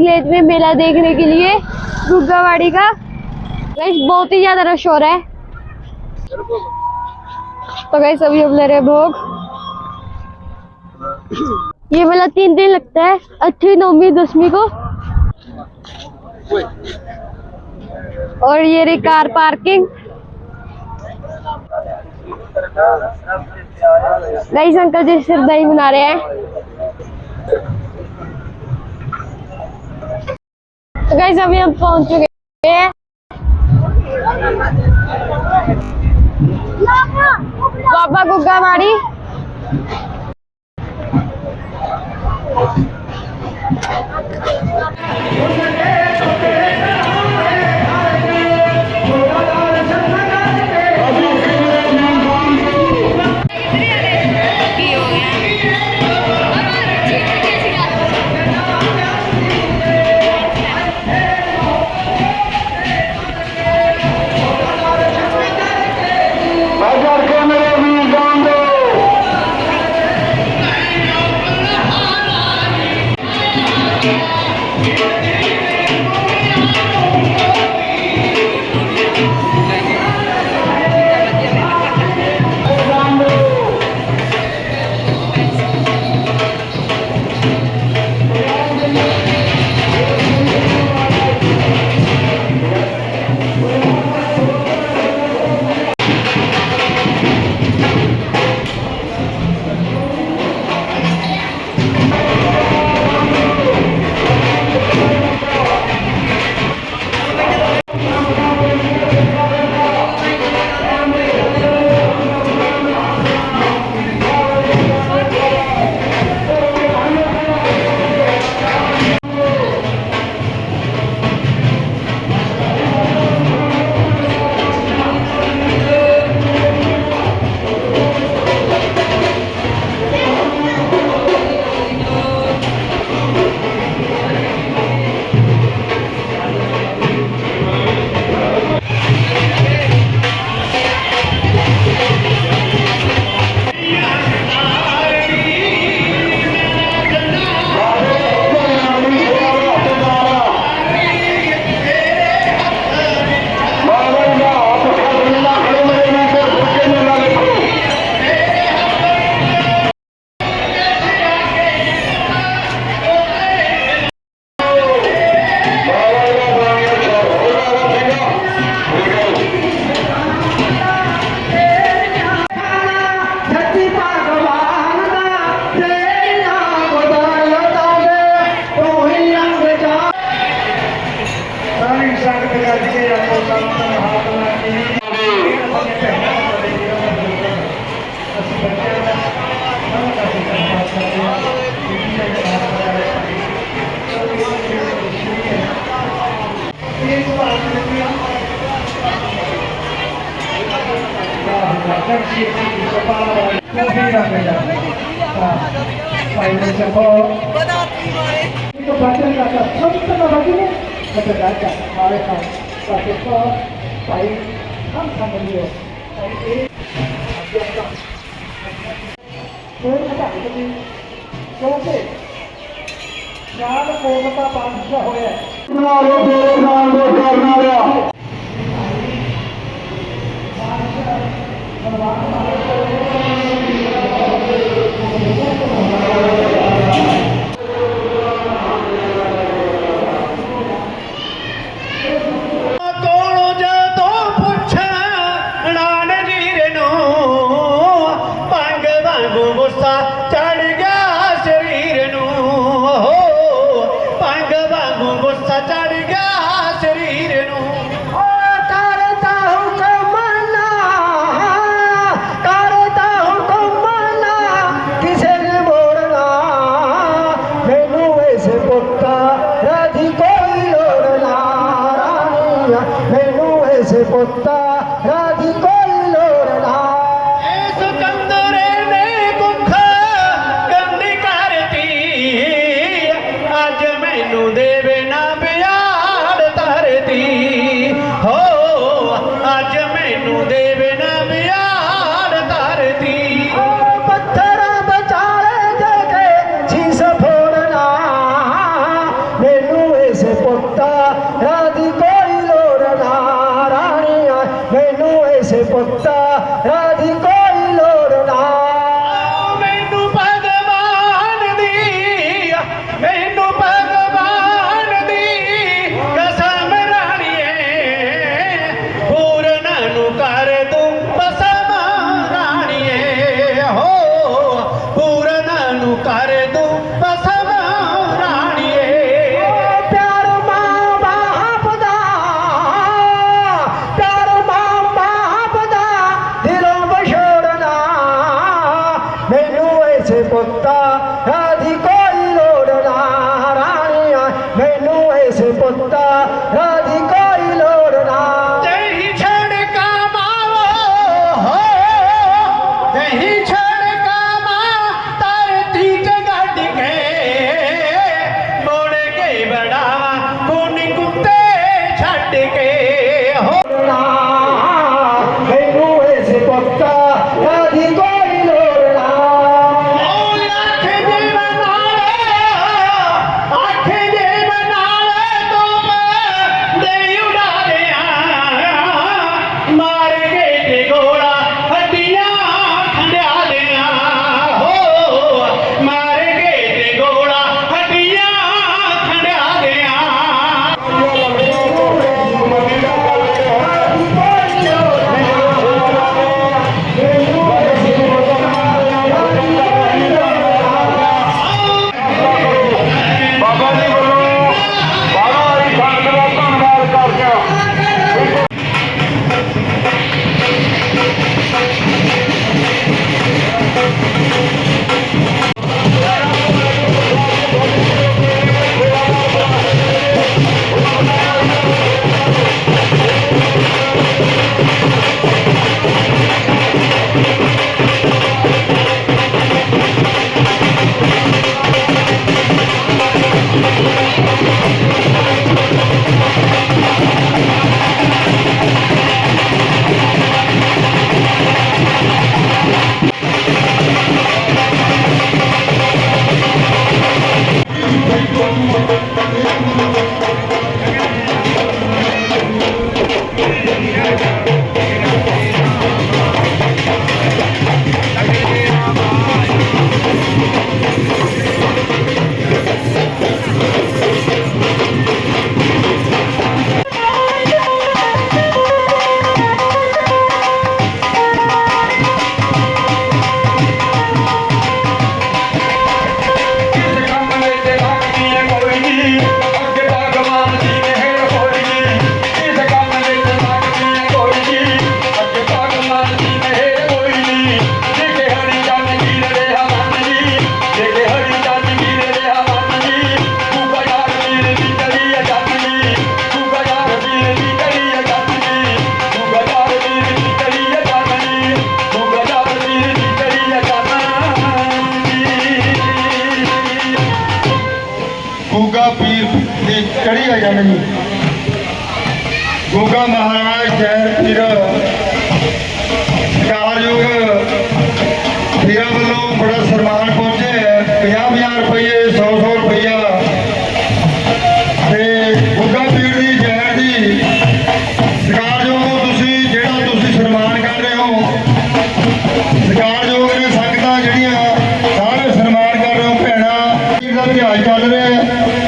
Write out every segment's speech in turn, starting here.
Village में मेला देखने के लिए गुग्गावाड़ी का। गाइस बहुत ही ज़्यादा रश हो रहा है। तो गाइस अभी हम ले रहे भोग। ये मेला तीन दिन लगता है, अच्छी नौवीं दसवीं को। और ये रही car parking. Guys uncle ji सिरदाई बना रहे हैं। तो गाइस अभी हम पहुंच चुके हैं बाबा गुग्गा मारी Kata raja mereka kata kau baik kan sama dia ਫਿਰ ਪਤਾ ਨਹੀਂ ਕਿਉਂਕਿ ਸ਼ਾਨ ਕੋਮਤਾ ਬਾਦਸ਼ਾਹ ਹੋਇਆ ਨਾਲੇ ਤੇਰੇ ਨਾਲ ਦੇ ਕਰਨ ਵਾਲਿਆ ਕੋਲੋਂ se porta. ਸਿੰਘ ਗੋਗਾ ਮਹਾਰਾਜ ਖੈਰ ਪੀਰ। ਕਾਰਯੋਗ ਪੀਰਾਂ ਵੱਲੋਂ ਬੜਾ ਸਨਮਾਨ ਪਹੁੰਚੇ 50000 ਰੁਪਏ 100-100 ਰੁਪਇਆ ਤੇ ਗੋਗਾ ਪੀਰ ਦੀ ਜੈ ਦੀ ਕਾਰਯੋਗ ਤੁਸੀਂ, ਜਿਹੜਾ ਤੁਸੀਂ ਸਨਮਾਨ ਕਰ ਰਹੇ ਹੋ ਕਾਰਯੋਗ ਨੇ ਸੰਗਤਾਂ ਜਿਹੜੀਆਂ, ਸਾਰੇ ਸਨਮਾਨ ਕਰ ਰਹੇ ਹੋ, ਭੈਣਾ। ਪੀਰ ਦਾ ਧਿਆਨ ਚੱਲ ਰਿਹਾ ਹੈ।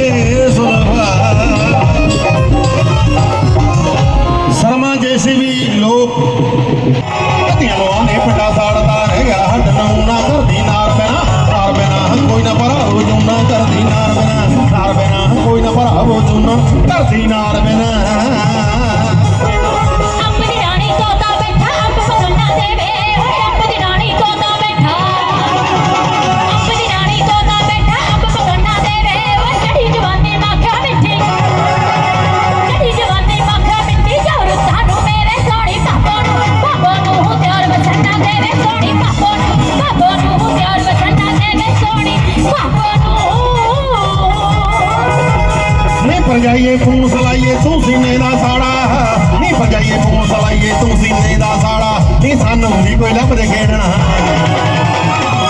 ਦਾ ਵੀਗੇ ਸਰਮਾ ਜੈਸੀ ਵੀ ਲੋਕ। ਧੀਆਂ ਲੋਆਂ ਨੇ ਪਟਾ ਸਾੜਦਾ ਰਹਿ ਗਿਆ ਹੱਡ ਨੂੰ ਨਾ ਕਰਦੀ ਨਾਰ ਬੈਣਾ ਨਾਰ ਬੈਣਾ ਕੋਈ ਨਾ ਭਰਾ ਹੋ ਜੂਨਾ ਕਰਦੀ ਨਾਰ ਬੈਣਾ ਨਾਰ ਬੈਣਾ ਕੋਈ ਨਾ ਭਰਾ ਹੋ ਜੂਨਾ ਕਰਦੀ ਨਾਰ ਬੈਣਾ ਨਹੀਂ ਭਰਜਾਈਏ ਫੋਨ ਸਲਾਈਏ, ਤੂੰ ਸੀਨੇ ਦਾ ਸਾੜਾ। ਨਹੀਂ ਭਰਜਾਈਏ ਫੋਨ ਸਲਾਈਏ, ਤੂੰ ਸੀਨੇ ਦਾ ਸਾੜਾ। ਨਹੀਂ ਸਾਨੂੰ ਵੀ ਕੋਈ ਲੱਭਦੇ ਖੇਡਣਾ।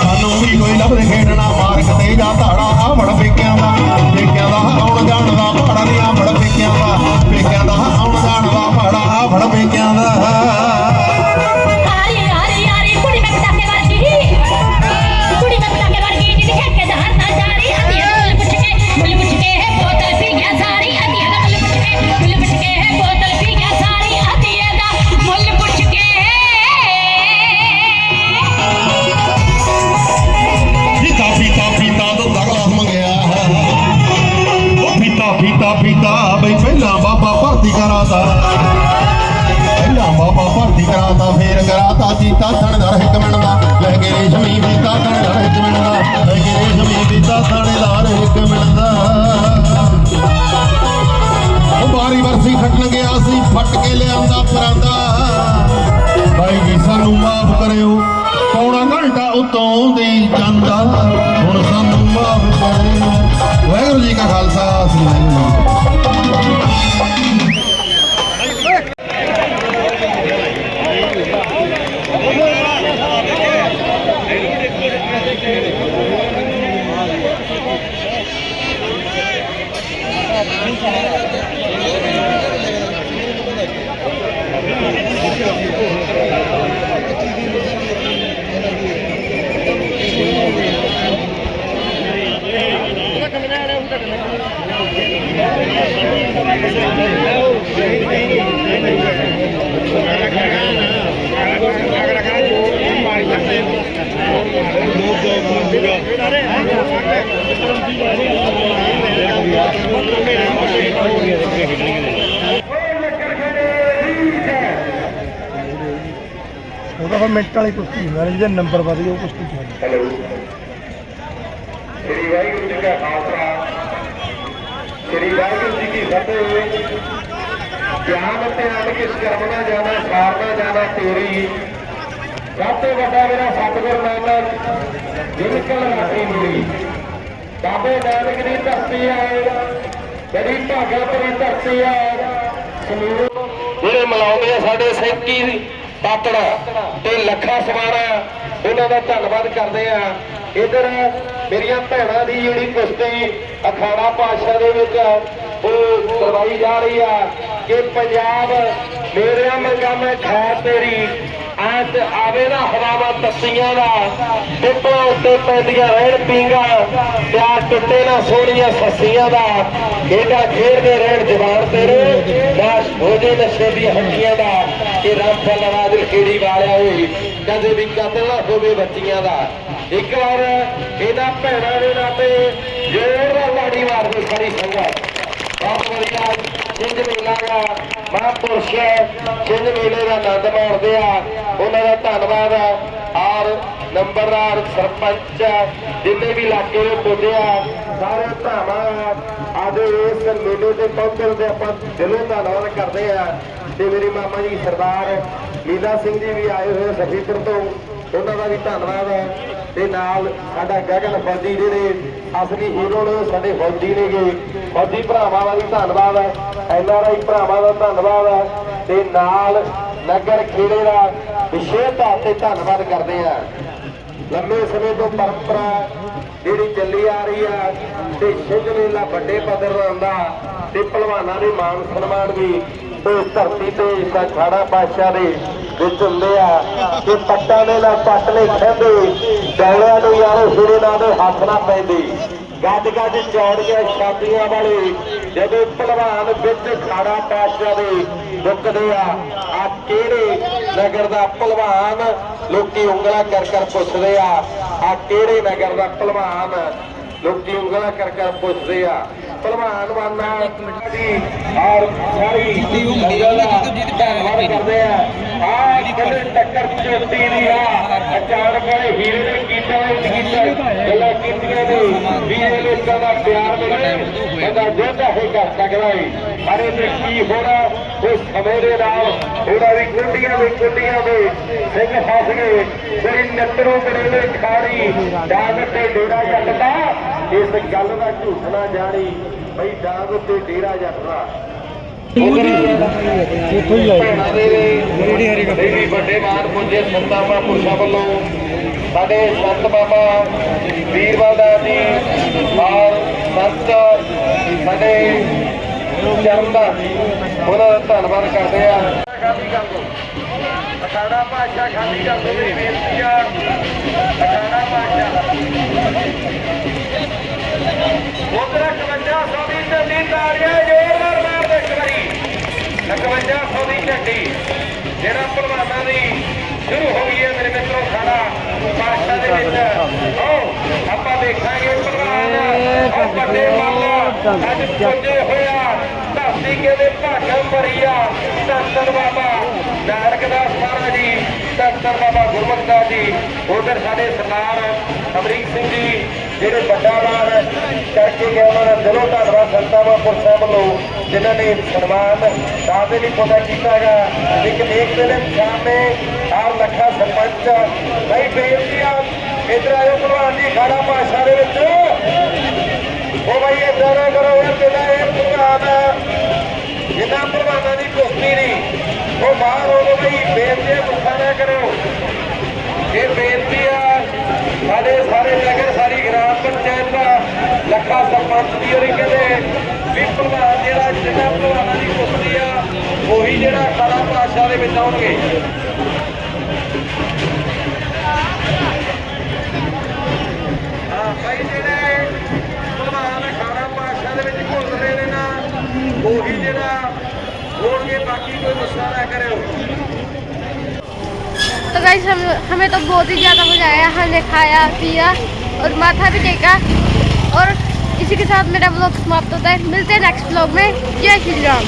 ਸਾਨੂੰ ਵੀ ਕੋਈ ਲੱਭਦੇ ਖੇਡਣਾ। ਮਾਰਕ ਤੇ ਜਾ ਧਾੜਾ ਆ ਬੜ ਪੇਕਿਆਂ ਦਾ। ਪੇਕਿਆਂ ਦਾ ਆਉਣ ਜਾਣ ਦਾ ਭਾੜਾ ਨਹੀਂ ਆ ਬੜ ਪੇਕਿਆਂ ਦਾ। ਪੇਕਿਆਂ ਦਾ ਆਉਣ ਜਾਣ ਦਾ ਭਾੜਾ ਆ ਬੜ ਪੇਕਿਆਂ ਦਾ। ਕਰਾਤਾ ਪਹਿਲਾਂ ਬਾਬਾ ਭਰਤੀ ਕਰਾਤਾ, ਫੇਰ ਕਰਾਤਾ ਜੀਤਾ ਥਣਦਾਰ ਇੱਕ ਮਿੰਟ ਦਾ। ਲੈ ਕੇ ਰੇਸ਼ਮੀ ਪੀਤਾ ਥਣਦਾਰ ਇੱਕ ਮਿੰਟ ਦਾ। ਲੈ ਕੇ ਰੇਸ਼ਮੀ ਪੀਤਾ ਥਣਦਾਰ ਇੱਕ ਮਿੰਟ ਦਾ। ਉਹ ਬਾਰੀ ਵਰਸੀ ਖੱਟਣ ਗਿਆ ਸੀ, ਫੱਟ ਕੇ ਲਿਆਂਦਾ ਪਰਾਂਦਾ। ਭਾਈ ਜੀ, ਸਾਨੂੰ ਮਾਫ ਕਰਿਓ। ਪੌਣਾ ਘੰਟਾ ਉਤੋਂ ਦੀ ਜਾਂਦਾ। ਹੁਣ ਸਾਨੂੰ ਮਾਫ ਕਰਿਓ। ਵਾਹਿਗੁਰੂ ਜੀ ਕਾ ਖਾਲਸਾ, ਸ੍ਰੀ ਵਾਹਿਗੁਰੂ ਜੀ ਕੀ ਉਹਦਾ ਫਿਰ ਹੁੰਦਾ ਜਿਹਦੇ ਨੰਬਰ ਵਧ ਗਏ ਉਹ ਕੁਸ਼ਤੀ ਹੁੰਦੀ ਹੈਲੋ। ਸ੍ਰੀ ਵਾਹਿਗੁਰੂ ਜੀ ਕਾ ਖਾਲਸਾ। ਸ੍ਰੀ ਵਾਹਿਗੁਰੂ ਜੀ ਕੀ ਫਤਿਹ। ਗਿਆਨ ਤੇ ਅਨ ਕਿਸ ਕਰਮ ਨਾ ਜਾਣਾ ਸਾਰ ਨਾ ਜਾਣਾ ਤੇਰੀ। ਸਭ ਤੋਂ ਵੱਡਾ ਮੇਰਾ ਸਤਿਗੁਰ ਨਾਨਕ ਜਿਨਕਲ ਰਾਖੀ ਮਿਲੀ। ਬਾਬੇ ਨਾਨਕ ਦੀ ਧਰਤੀ ਆਏ ਬੜੀ ਭਾਗਾ ਭਰੀ ਧਰਤੀ ਆ ਸਮੂਹ ਜਿਹੜੇ ਮਿਲਾਉਂਦੇ ਆ ਸਾਡੇ ਸੈਂਕੀ ਪਾਤੜ ਤੇ ਲੱਖਾ ਸਮਾਣਾ ਉਹਨਾਂ ਦਾ ਧੰਨਵਾਦ ਕਰਦੇ ਆ ਇਧਰ ਮੇਰੀਆਂ ਭੈਣਾਂ ਦੀ ਜਿਹੜੀ ਕੁਸ਼ਤੀ ਅਖਾੜਾ ਪਾਸ਼ਾ ਦੇ ਵਿੱਚ ਉਹ ਕਰਵਾਈ ਜਾ ਰਹੀ ਆ ਕਿ ਪੰਜਾਬ ਮੇਰੀਆਂ ਮੰਗਾਂ ਮੈਂ ਖੈਰ ਤੇਰੀ ਐਤ ਆਵੇ ਨਾ ਹਵਾਵਾਂ ਤੱਤੀਆਂ ਦਾ ਟਿੱਪਾਂ ਉੱਤੇ ਪੈਂਦੀਆਂ ਰਹਿਣ ਪੀਂਗਾ ਪਿਆਰ ਟੁੱਟੇ ਨਾ ਸੋਹਣੀਆਂ ਸੱਸੀਆਂ ਦਾ। ਖੇਡਾਂ ਖੇਡਦੇ ਰਹਿਣ ਜਵਾਨ ਤੇਰੇ ਨਾਸ਼ ਹੋ ਜੇ ਨਸ਼ੇ ਦੀ ਹੱਡੀਆਂ ਦਾ, ਕਿ ਰੱਬ ਫਲ ਖੇੜੀ ਵਾਲਿਆ ਓਏ, ਕਦੇ ਵੀ ਕਤਲ ਨਾ ਹੋਵੇ ਬੱਚੀਆਂ ਦਾ। ਇੱਕ ਵਾਰ ਇਹਨਾਂ ਭੈਣਾਂ ਦੇ ਨਾਤੇ ਜੋਰ ਨਾਲ ਲਾੜੀ ਮਾਰਦੇ ਸਾਰੀ ਸੰਗਤ। ਬਹੁਤ ਵਧੀਆ ਸਿੰਘ ਮੇਲਾ ਦਾ ਮਹਾਂਪੁਰਸ਼ ਸਿੰਘ ਮੇਲੇ ਦਾ ਆਨੰਦ ਮਾਣਦੇ ਆ। ਉਹਨਾਂ ਦਾ ਧੰਨਵਾਦ ਆ। ਔਰ ਨੰਬਰਦਾਰ ਸਰਪੰਚ ਜਿੰਨੇ ਵੀ ਇਲਾਕੇ ਦੇ ਪੁੱਜੇ ਆ ਸਾਰੇ ਧਾਮਾਂ ਅੱਜ ਇਸ ਮੇਲੇ ਤੇ ਪਹੁੰਚਣ ਦੇ ਆਪਾਂ ਦਿਲੋਂ ਧੰਨਵਾਦ ਕਰਦੇ ਆ। ਤੇ ਮੇਰੇ ਮਾਮਾ ਜੀ ਸਰਦਾਰ ਲੀਲਾ ਸਿੰਘ ਜੀ ਵੀ ਆਏ ਹੋਏ ਸਫੀਪੁਰ ਤੋਂ, ਉਹਨਾਂ ਦਾ ਵੀ ਧੰਨਵਾਦ ਹੈ ਤੇ ਨਾਲ ਸਾਡਾ ਗਗਨ ਫੌਜੀ ਜਿਹੜੇ ਅਸਲੀ ਹੀਰੋ ਨੇ ਸਾਡੇ ਫੌਜੀ ਨੇਗੇ ਫੌਜੀ ਭਰਾਵਾਂ ਦਾ ਵੀ ਧੰਨਵਾਦ ਹੈ। ਐਨਆਰਆਈ ਭਰਾਵਾਂ ਦਾ ਧੰਨਵਾਦ ਹੈ। ਤੇ ਨਾਲ ਨਗਰ ਖੇੜੇ ਦਾ ਵਿਸ਼ੇਸ਼ ਤੌਰ ਤੇ ਧੰਨਵਾਦ ਕਰਦੇ ਆ ਲੰਮੇ ਸਮੇਂ ਤੋਂ ਪਰੰਪਰਾ ਜਿਹੜੀ ਚੱਲੀ ਆ ਰਹੀ ਆ, ਤੇ ਸਿੰਘ ਮੇਲਾ ਵੱਡੇ ਪੱਧਰ ਦਾ ਹੁੰਦਾ ਤੇ ਪਹਿਲਵਾਨਾਂ ਦੇ ਮਾਨ ਸਨਮਾਨ ਵੀ ਤੇ ਧਰਤੀ ਤੇ ਇਸਦਾ ਖਾੜਾ ਪਾਸ਼ਾ ਦੇ ਵਿੱਚ ਹੁੰਦੇ ਆ ਕਿ ਪੱਟਾਂ ਦੇ ਨਾਲ ਪੱਟ ਲੈ ਖੰਦੇ ਡੌਲਿਆਂ ਨੂੰ ਯਾਰੋ ਸਿਰੇ ਨਾਲ ਹੱਥ ਨਾ ਪੈਂਦੇ। ਗੱਜ ਗੱਜ ਚੌੜੀਆਂ ਛਾਤੀਆਂ ਵਾਲੇ। ਜਦੋਂ ਪਹਿਲਵਾਨ ਵਿੱਚ ਖਾੜਾ ਪਾਸ਼ਾ ਦੇ ਦੁੱਕਦੇ ਆ ਆ ਕਿਹੜੇ ਨਗਰ ਦਾ ਭਲਵਾਨ? ਲੋਕੀ ਉਂਗਲਾ ਕਰ ਕਰ ਪੁੱਛਦੇ ਆ ਆ ਕਿਹੜੇ ਨਗਰ ਦਾ ਭਲਵਾਨ? ਲੋਕੀ ਉਂਗਲਾ ਕਰ ਕਰ ਪੁੱਛਦੇ ਆ। ਪਹਿਲਵਾਨ ਵਾਨਾ ਜੀ ਔਰ ਸਾਰੀ ਦਾ ਧੰਨਵਾਦ ਕਰਦੇ ਆ। ਆ ਕਹਿੰਦੇ ਟੱਕਰ ਚੋਟੀ ਦੀ ਆ ਅਚਾਨਕ ਵਾਲੇ ਹੀਰੇ ਨੇ ਕੀਤਾ ਇੰਜ ਕੀਤਾ ਗੱਲਾਂ ਕੀਤੀਆਂ ਨੇ। ਵੀ ਇਹ ਲੋਕਾਂ ਦਾ ਪਿਆਰ ਮਿਲੇ ਬੰਦਾ ਜੋਧਾ ਹੋ ਕਰ ਸਕਦਾ ਏ। ਪਰ ਇਹ ਕੀ ਹੋਣਾ ਉਹ ਸਮੇਂ ਦੇ ਨਾਲ ਉਹਦਾ ਵੀ ਕੁੰਡੀਆਂ ਦੇ ਕੁੰਡੀਆਂ ਦੇ ਸਿੰਘ ਫਸ ਗਏ। ਕੋਈ ਨੱਤਰੂ ਬੜੇਲੇ ਖਾੜੀ ਡਾਂਗ ਤੇ ਡੇਰਾ ਜੱਟਦਾ। ਇਸ ਗੱਲ ਦਾ ਝੂਠ ਨਾ ਜਾਣੀ ਬਈ ਡਾਂਗ ਤੇ ਡੇਰਾ ਜੱਟਦਾ। ਇੱਥੋਂ ਹੀ ਆਏ। ਵੱਡੇ ਮਾਨ ਪੁੱਜੇ ਸੰਤਾਂ ਮਹਾਂਪੁਰਸ਼ਾਂ ਵੱਲੋਂ। ਸਾਡੇ ਸੰਤ ਬਾਬਾ ਵੀਰਵਾਲ ਦਾਸ ਜੀ ਔਰ ਸੰਤ ਸਾਡੇ ਚਰਨ ਦਾ ਉਹਨਾਂ ਦਾ ਧੰਨਵਾਦ ਕਰਦੇ ਆ ਖਾਲੀ ਕਰ ਦੋ ਅਖਾੜਾ ਭਾਸ਼ਾ ਖਾਲੀ ਕਰ ਦੋ ਮੇਰੀ ਬੇਨਤੀ ਆ। ਅਖਾੜਾ ਭਾਸ਼ਾ ਉਧਰ 51 ਦੀ ਝੰਡੀ ਤਾੜੀਆਂ ਜ਼ੋਰਦਾਰ ਮਾਰ ਦੇ ਇੱਕ ਵਾਰੀ। 51 ਦੀ ਝੰਡੀ। ਜਿਹੜਾ ਪਹਿਲਵਾਨਾਂ ਦੀ ਸ਼ੁਰੂ ਹੋ ਗਈ ਹੈ, ਮੇਰੇ ਮਿੱਤਰੋ ਖਾਣਾ ਪਾਸ਼ਾ ਦੇ ਵਿੱਚ। ਆਓ, ਆਪਾਂ ਦੇਖਾਂਗੇ ਪਹਿਲਵਾਨ ਵੱਡੇ ਮੱਲ, ਅੱਜ ਪੁੱਜੇ ਹੋਇਆ ਧਰਤੀ ਕੇ ਭਾਗਾਂ ਭਰੀਆ, ਧੰਨ ਬਾਬਾ ਨਾਨਕ ਦਾਸ ਮਹਾਰਾਜ ਜੀ, ਧੰਨ ਬਾਬਾ ਗੁਰਮੁਖ ਦਾਸ ਜੀ। ਉਧਰ ਸਾਡੇ ਸਰਦਾਰ ਅਮਰੀਕ ਸਿੰਘ ਜੀ, ਜਿਹੜੇ ਵੱਡਾ ਮਾਨ ਕਰਕੇ ਗਏ, ਉਹਨਾਂ ਦਾ ਦਿਲੋਂ ਧੰਨਵਾਦ ਸੰਤਾਂ ਮਹਾਂਪੁਰਸ਼ਾਂ ਵੱਲੋਂ, ਜਿਨ੍ਹਾਂ ਨੇ ਸਨਮਾਨ ਦਾਦੇ ਲਈ ਪਤਾ ਕੀਤਾ ਹੈਗਾ। ਇੱਕ ਨੇਕ ਦਿਲ ਇਨਸਾਨ ਲੱਖਾ ਸਰਪੰਚ ਭਾਈ ਬੇਨਤੀ ਆ ਇਧਰ ਆਇਓ ਭਲਵਾਨ ਜੀ ਖਾੜਾ ਭਾਸ਼ਾ ਦੇ ਵਿੱਚ। ਉਹ ਭਾਈ ਏਦਾਂ ਨਾ ਕਰੋ ਯਾਰ ਜਿਹੜਾ ਇਹ ਭਲਵਾਨ। ਉਹ ਬਾਹਰ ਹੋ ਗਏ ਬੇਨਤੀ ਆ, ਗੁੱਸਾ ਨਾ ਕਰੋ ਇਹ ਬੇਨਤੀ ਆ ਸਾਡੇ ਸਾਰੇ ਨਗਰ ਸਾਰੀ ਗ੍ਰਾਮ ਪੰਚਾਇਤ ਦਾ ਲੱਖਾ ਸਰਪੰਚ ਦੀ ਹੋਰੀ ਕਹਿੰਦੇ ਵੀ ਪ੍ਰਧਾਨ ਜਿਹੜਾ ਜਿਹੜਾ ਪ੍ਰਧਾਨਾਂ ਦੀ ਕੁਸ਼ਤੀ ਆ ਉਹੀ ਜਿਹੜਾ ਖਾੜਾ ਪਾਸ਼ਾ ਦੇ ਵਿੱਚ ਆਉਣਗੇ। ਭਾਈ ਜਿਹੜੇ ਪ੍ਰਧਾਨ ਖਾੜਾ ਪਾਸ਼ਾ ਦੇ ਵਿੱਚ ਘੁਲ ਰਹੇ ਨੇ ਨਾ ਉਹੀ ਜਿਹੜਾ तो गाइस हम, हमें तो बहुत ही ज़्यादा मज़ा आया। हमने खाया, पिया और माथा भी टेका। और इसी के साथ मेरा ब्लॉग समाप्त होता है। मिलते हैं नेक्स्ट ब्लॉग में। जय श्री राम।